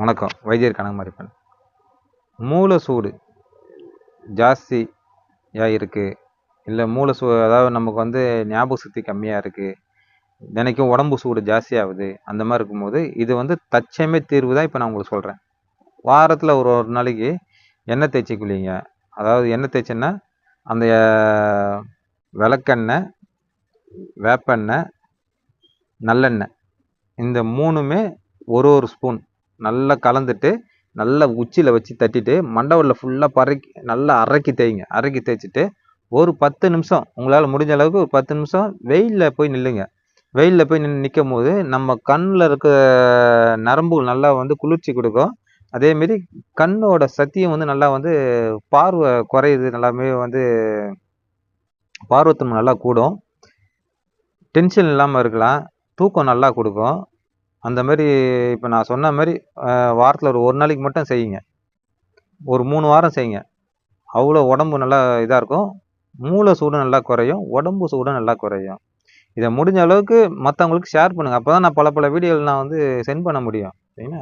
வணக்கம். வைத்தியர் கனகமாரிப்பன் மூல சூடு ஜாஸ்தியாக இருக்குது இல்லை மூல சூ அதாவது நமக்கு வந்து ஞாபக சக்தி கம்மியாக இருக்குது தினைக்கும் உடம்பு சூடு ஜாஸ்தியாகுது அந்த மாதிரி இருக்கும்போது இது வந்து தச்சமே தீர்வு தான் இப்போ நான் உங்களுக்கு சொல்கிறேன் வாரத்தில் ஒரு ஒரு நாளைக்கு எண்ணெய் தேய்ச்சி குளிங்க அதாவது எண்ணெய் தேய்ச்சின்னா அந்த விளக்கெண்ணெய் வேப்பெண்ணெய் நல்லெண்ணெய். இந்த மூணுமே ஒரு ஒரு ஸ்பூன். நல்லா கலந்துட்டு நல்லா உச்சியில் வச்சு தட்டிட்டு மண்டவரில் ஃபுல்லாக பறக்கி நல்லா அரைக்கி தேய்ங்க. அரைக்கி தேய்ச்சிட்டு ஒரு பத்து நிமிஷம் உங்களால் முடிஞ்ச அளவுக்கு ஒரு பத்து நிமிஷம் வெயிலில் போய் நில்லுங்க. வெயிலில் போய் நின்று நிற்கும் போது நம்ம கண்ணில் இருக்க நரம்புகள் நல்லா வந்து குளிர்ச்சி கொடுக்கும். அதேமாரி கண்ணோட சத்தியம் வந்து நல்லா வந்து பார்வை குறையுது நல்லாமே வந்து பார்வத்தன்மை நல்லா கூடும். டென்ஷன் இல்லாமல் இருக்கலாம். தூக்கம் நல்லா கொடுக்கும். அந்த மாதிரி இப்போ நான் சொன்ன மாதிரி வாரத்தில் ஒரு ஒரு நாளைக்கு மட்டும் செய்யுங்க. ஒரு மூணு வாரம் செய்யுங்க. அவ்வளோ உடம்பு நல்லா இதாக இருக்கும். மூளை சூடு நல்லா குறையும். உடம்பு சூடும் நல்லா குறையும். இதை முடிஞ்ச அளவுக்கு மற்றவங்களுக்கு ஷேர் பண்ணுங்கள் அப்போ தான் நான் பல பல வீடியோவில் நான் வந்து சென்ட் பண்ண முடியும். சரிங்களா?